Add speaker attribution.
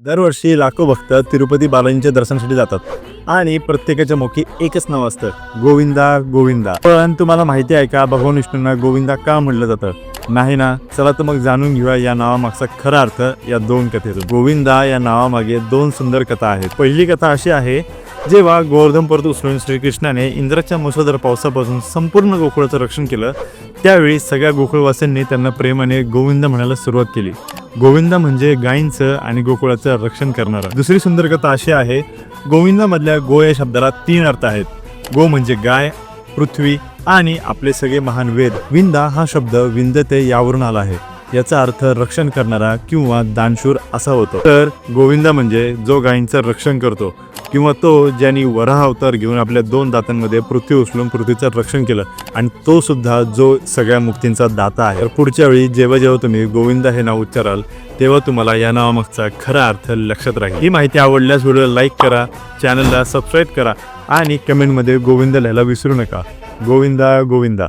Speaker 1: दरवर्षी लाखो भक्त तिरुपती बालाजींच्या दर्शनासाठी जातात. आणि प्रत्येकाच्या मुखी एकच नाव असतं गोविंदा गोविंदा. पण तुम्हाला माहिती आहे का भगवान विष्णूंना गोविंदा का म्हटलं जातं? नाही ना? चला तर मग जाणून घेऊया या नावामागचा खरा अर्थ या दोन कथेतून. गोविंदा या नावामागे दोन सुंदर कथा आहेत. पहिली कथा अशी आहे जेव्हा गोवर्धन पर्वत उचलून श्रीकृष्णाने इंद्राच्या मुसळधार पावसापासून संपूर्ण गोकुळाचं रक्षण केलं त्यावेळी सगळ्या गोकुळवासींनी त्यांना प्रेमाने गोविंद म्हणायला सुरुवात केली. गोविंदा म्हणजे गायींचं आणि गोकुळाचं रक्षण करणारा. दुसरी सुंदर कथा अशी आहे गोविंदामधल्या गो या शब्दाला तीन अर्थ आहेत. गो म्हणजे गाय पृथ्वी आणि आपले सगळे महान वेद. विंदा हा शब्द विंदते यावरून आला आहे. याचा अर्थ रक्षण करणारा किंवा दानशूर असा होतो. तर गोविंदा म्हणजे जो गायींचं रक्षण करतो. किंवा तो ज्यांनी वराह अवतार घेऊन आपल्या दोन दातांमध्ये पृथ्वी उचलून पृथ्वीचं रक्षण केलं आणि तो सुद्धा जो सगळ्या मुक्तींचा दाता आहे. तर पुढच्या वेळी जेव्हा जेव्हा तुम्ही गोविंदा हे नाव उच्चाराल तेव्हा तुम्हाला या नावामागचा खरा अर्थ लक्षात राहील. ही माहिती आवडल्यास व्हिडिओला लाईक करा चॅनलला सबस्क्राईब करा आणि कमेंटमध्ये गोविंद लिहायला विसरू नका. गोविंदा गोविंदा.